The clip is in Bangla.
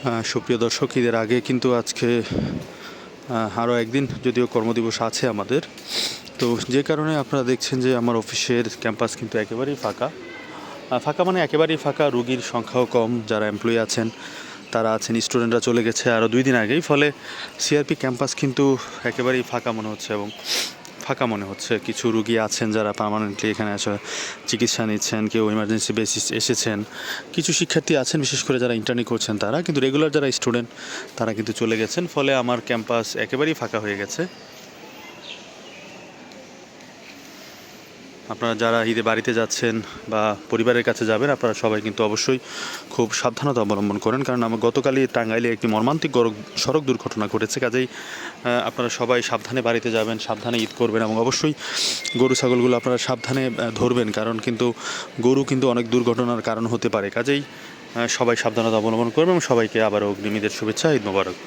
আহ, সুপ্রিয় দর্শক ঈদের আগে কিন্তু আজকে আরও একদিন যদিও কর্মদিবস আছে আমাদের তো যে কারণে আপনারা দেখছেন যে আমার অফিসের ক্যাম্পাস কিন্তু একেবারেই ফাঁকা। ফাঁকা মানে একেবারেই ফাঁকা রুগীর সংখ্যাও কম যারা এমপ্লয়ি আছেন তারা আছেন স্টুডেন্টরা চলে গেছে আরও দুই দিন আগেই ফলে সিআরপি ক্যাম্পাস কিন্তু একেবারেই ফাঁকা মনে হচ্ছে এবং ফাঁকা মনে হচ্ছে। কিছু রুগী আছেন যারা পারমানেন্টলি এখানে আসলে চিকিৎসা নিচ্ছেন, কেউ ইমার্জেন্সি বেসিস এসেছেন। কিছু শিক্ষার্থী আছেন, বিশেষ করে যারা ইন্টার্নি করছেন তারা। কিন্তু রেগুলার যারা স্টুডেন্ট তারা কিন্তু চলে গেছেন। ফলে আমার ক্যাম্পাস একেবারেই ফাঁকা হয়ে গেছে। আপনারা যারা ঈদে বাড়িতে যাচ্ছেন বা পরিবারের কাছে যাবেন, আপনারা সবাই কিন্তু অবশ্যই খুব সাবধানতা অবলম্বন করেন। কারণ আমার গতকালই টাঙ্গাইলে একটি মর্মান্তিক সড়ক দুর্ঘটনা ঘটেছে। কাজেই আপনারা সবাই সাবধানে বাড়িতে যাবেন, সাবধানে ঈদ করবেন এবং অবশ্যই গরু, ছাগলগুলো আপনারা সাবধানে ধরবেন। কারণ কিন্তু গরু কিন্তু অনেক দুর্ঘটনার কারণ হতে পারে। কাজেই সবাই সাবধানতা অবলম্বন করবেন এবং সবাইকে আবারও অগ্রিম ঈদের শুভেচ্ছা, ঈদ মোবারক।